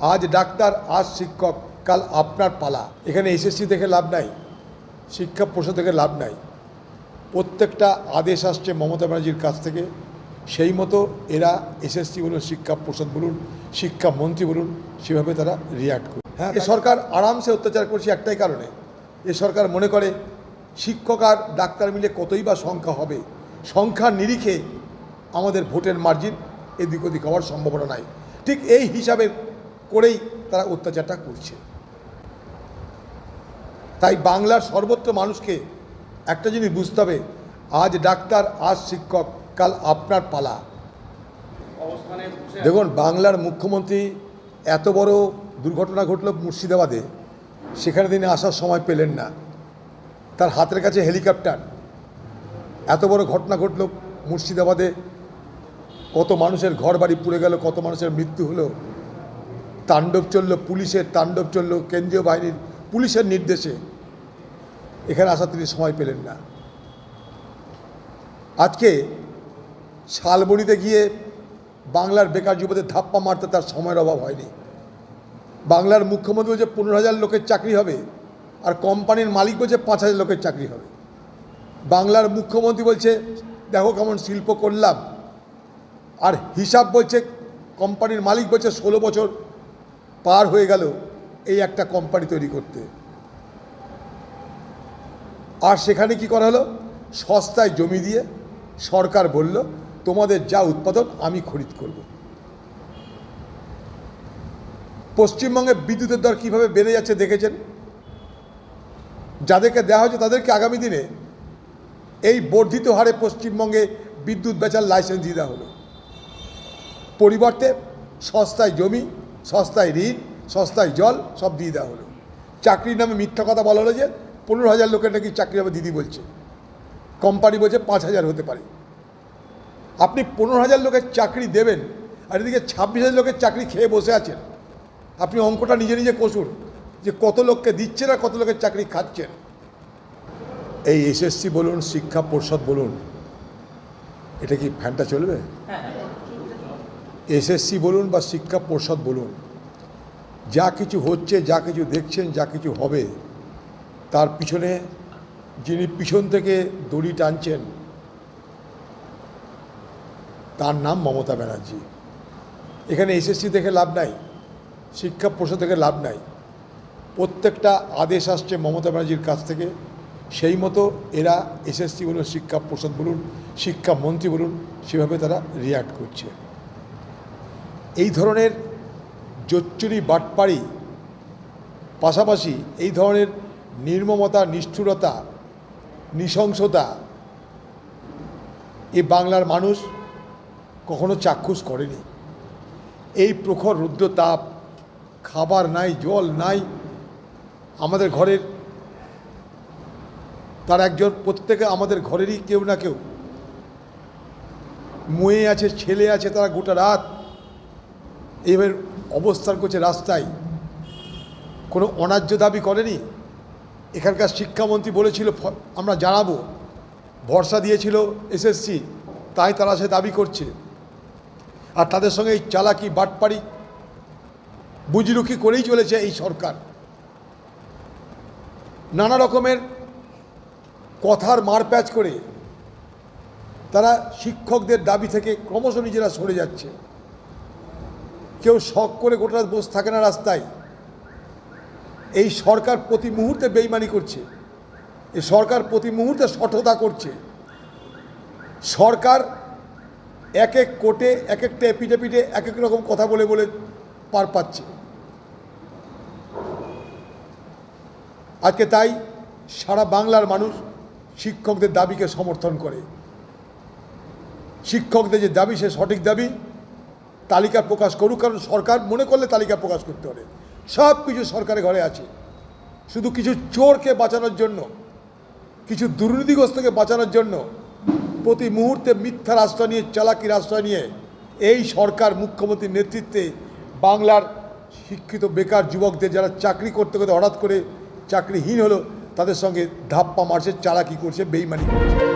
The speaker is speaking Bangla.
আজ ডাক্তার আজ শিক্ষক কাল আপনার পালা। এখানে এসএসসি থেকে লাভ নাই শিক্ষা প্রসাদ থেকে লাভ নাই। প্রত্যেকটা আদেশ আসছে মমতা ব্যানার্জির কাছ থেকে। সেই মতো এরা এসএসসি বলুন শিক্ষা প্রসাদ বলুন শিক্ষামন্ত্রী বলুন সেভাবে তারা রিয়াক্ট করে। হ্যাঁ এ সরকার আরামসে অত্যাচার করছে একটাই কারণে। এ সরকার মনে করে শিক্ষক আর ডাক্তার মিলে কতই বা সংখ্যা হবে? সংখ্যার নিরিখে আমাদের ভোটের মার্জিন এদিক ওদিক হওয়ার সম্ভাবনা নাই। ঠিক এই হিসাবে করেই তারা অত্যাচারটা করছে। তাই বাংলার সর্বত্র মানুষকে একটা জিনিস বুঝতে হবে, আজ ডাক্তার, আজ শিক্ষক, কাল আপনার পালা। দেখুন, বাংলার মুখ্যমন্ত্রী এত বড় দুর্ঘটনা ঘটল মুর্শিদাবাদে, সেখানে তিনি আসার সময় পেলেন না। তার হাতের কাছে হেলিকপ্টার। এত বড় ঘটনা ঘটল মুর্শিদাবাদে, কত মানুষের ঘর বাড়ি পুড়ে গেল, কত মানুষের মৃত্যু হলো। তাণ্ডব চলল পুলিশের, তাণ্ডব চলল কেন্দ্রীয় বাহিনীর পুলিশের নির্দেশে। এখানে আসা তিনি সময় পেলেন না। আজকে শালবনিতে গিয়ে বাংলার বেকার যুবদের ধাপ্পা মারতে তার সময়ের অভাব হয়নি। বাংলার মুখ্যমন্ত্রী বলছে পনেরো হাজার লোকের চাকরি হবে আর কোম্পানির মালিক বলছে পাঁচ হাজার লোকের চাকরি হবে। বাংলার মুখ্যমন্ত্রী বলছে, দেখো কেমন শিল্প করলাম। আর হিসাব বলছে, কোম্পানির মালিক বলছে ষোলো বছর পার হয়ে গেল এই একটা কোম্পানি তৈরি করতে। আর সেখানে কি করা হলো? সস্তায় জমি দিয়ে সরকার বলল, তোমাদের যা উৎপাদন আমি খরিদ করব। পশ্চিমবঙ্গে বিদ্যুতের দর কীভাবে বেড়ে যাচ্ছে দেখেছেন? যাদেরকে দেওয়া হয়েছে তাদেরকে আগামী দিনে এই বর্ধিত হারে পশ্চিমবঙ্গে বিদ্যুৎ বেচার লাইসেন্স দিয়ে দেওয়া হলো। পরিবর্তে সস্তায় জমি সস্তায় ঋণ, সস্তায় জল, সব দিয়ে দেওয়া হলো। চাকরির নামে মিথ্যা কথা বলা হলো যে পনেরো হাজার লোকের নাকি চাকরি হবে, দিদি বলছে। কোম্পানি বলছে পাঁচ হাজার হতে পারে। আপনি পনেরো হাজার লোকের চাকরি দেবেন আর এদিকে ছাব্বিশ হাজার লোকের চাকরি খেয়ে বসে আছেন। আপনি অঙ্কটা নিজে নিজে কষুন যে কত লোককে দিচ্ছেন আর কত লোকের চাকরি খাচ্ছেন। এই এসএসসি বলুন, শিক্ষা পর্ষদ বলুন, এটা কি ফ্যানটা চলবে? এসএসসি বলুন বা শিক্ষা পর্ষদ বলুন, যা কিছু হচ্ছে, যা কিছু দেখছেন, যা কিছু হবে, তার পিছনে যিনি পিছন থেকে দড়ি টানছেন, তার নাম মমতা ব্যানার্জি। এখানে এসএসসি থেকে লাভ নাই, শিক্ষা পর্ষদ থেকে লাভ নাই। প্রত্যেকটা আদেশ আসছে মমতা ব্যানার্জির কাছ থেকে, সেই মতো এরা এসএসসি বলুন, শিক্ষা পর্ষদ বলুন শিক্ষামন্ত্রী বলুন, সেভাবে তারা রিয়াক্ট করছে। এই ধরনের জোচ্চুরি বাটপাড়ি, পাশাপাশি এই ধরনের নির্মমতা, নিষ্ঠুরতা, নৃশংসতা, এ বাংলার মানুষ কখনো চাক্ষুষ করেনি। এই প্রখর রুদ্র তাপ খাবার নাই, জল নাই, আমাদের ঘরের, তার একজন প্রত্যেকে আমাদের ঘরেরই কেউ না কেউ। মেয়ে আছে, ছেলে আছে, তারা গোটা রাত এবার অবস্থান করছে রাস্তায়। কোনো অন্যায্য দাবি করেনি? এখানকার শিক্ষামন্ত্রী বলেছিল আমরা জানাব। ভরসা দিয়েছিল এসএসসি, তাই তারা সে দাবি করছে। আর তাদের সঙ্গে এই চালাকি বাটপাড়ি বুজরুকি করেই চলেছে এই সরকার। নানা রকমের কথার মারপ্যাচ করে তারা শিক্ষকদের দাবি থেকে ক্রমশ নিজেরা সরে যাচ্ছে। কেউ শখ করে গোটা রাত বসে থাকে না রাস্তায়। এই সরকার প্রতি মুহূর্তে বেইমানি করছে। এই সরকার প্রতি মুহূর্তে সঠতা করছে। সরকার এক এক কোর্টে, এক একটা এপিডেপিটে এক এক রকম কথা বলে বলে পার পাচ্ছে। আজকে তাই সারা বাংলার মানুষ শিক্ষকদের দাবিকে সমর্থন করে। শিক্ষকদের যে দাবি, সে সঠিক দাবি তালিকা প্রকাশ করুক, কারণ সরকার মনে করলে তালিকা প্রকাশ করতে পারে। সব কিছু সরকারের ঘরে আছে। শুধু কিছু চোরকে বাঁচানোর জন্য, কিছু দুর্নীতিগ্রস্তকে বাঁচানোর জন্য, প্রতি মুহূর্তে মিথ্যার আশ্রয় নিয়ে চালাকির আশ্রয় নিয়ে এই সরকার মুখ্যমন্ত্রীর নেতৃত্বে বাংলার শিক্ষিত বেকার যুবকদের যারা চাকরি করতে করতে হঠাৎ করে চাকরিহীন হলো, তাদের সঙ্গে ধাপ্পা মারছে, চালাকি করছে, বেইমানি করছে।